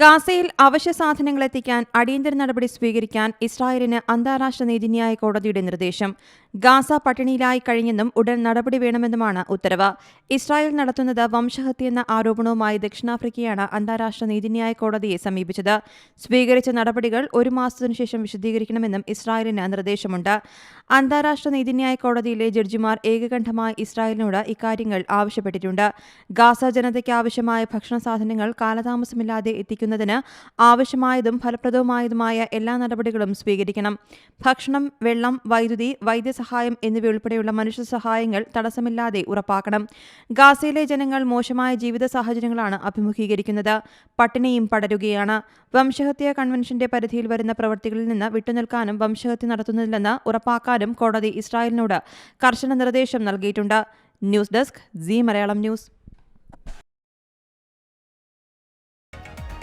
ഗാസയിൽ അവശ്യ സാധനങ്ങൾ എത്തിക്കാൻ അടിയന്തര നടപടി സ്വീകരിക്കാൻ ഇസ്രായേലിന് അന്താരാഷ്ട്ര നീതിന്യായ കോടതിയുടെ നിർദ്ദേശം. ഗാസ പട്ടിണിയിലായി കഴിഞ്ഞെന്നും ഉടൻ നടപടി വേണമെന്നുമാണ് ഉത്തരവ്. ഇസ്രായേൽ നടത്തുന്നത് വംശഹത്യയെന്ന ആരോപണവുമായി ദക്ഷിണാഫ്രിക്കയാണ് അന്താരാഷ്ട്ര നീതിന്യായ കോടതിയെ സമീപിച്ചത്. സ്വീകരിച്ച നടപടികൾ ഒരു മാസത്തിനു ശേഷം വിശദീകരിക്കണമെന്നും ഇസ്രായേലിന് നിർദ്ദേശമുണ്ട്. അന്താരാഷ്ട്ര നീതിന്യായ കോടതിയിലെ ജഡ്ജിമാർ ഏകകണ്ഠമായി ഇസ്രായേലിനോട് ഇക്കാര്യങ്ങൾ ആവശ്യപ്പെട്ടിട്ടുണ്ട്. ഗാസ ജനതയ്ക്ക് ആവശ്യമായ ഭക്ഷണ സാധനങ്ങൾ കാലതാമസമില്ലാതെ എത്തിക്കുന്നതിന് ആവശ്യമായതും ഫലപ്രദവുമായതുമായ എല്ലാ നടപടികളും സ്വീകരിക്കണം. ഭക്ഷണം വെള്ളം വൈദ്യുതി വൈദ്യസഹായം എന്നിവയുൾപ്പെടെയുള്ള മനുഷ്യ സഹായങ്ങൾ തടസ്സമില്ലാതെ ഉറപ്പാക്കണം. ഗാസയിലെ ജനങ്ങൾ മോശമായ ജീവിത സാഹചര്യങ്ങളാണ് അഭിമുഖീകരിക്കുന്നത്. പട്ടിണിയും പടരുകയാണ്. വംശഹത്യ കൺവെൻഷന്റെ പരിധിയിൽ വരുന്ന പ്രവൃത്തികളിൽ നിന്ന് വിട്ടുനിൽക്കാനും വംശഹത്യ നടത്തുന്നില്ലെന്ന് ഉറപ്പാക്കാനും കോടതി ഇസ്രായേലിനോട് കർശന നിർദ്ദേശം നൽകിയിട്ടുണ്ട്. News desk Zee Malayalam news.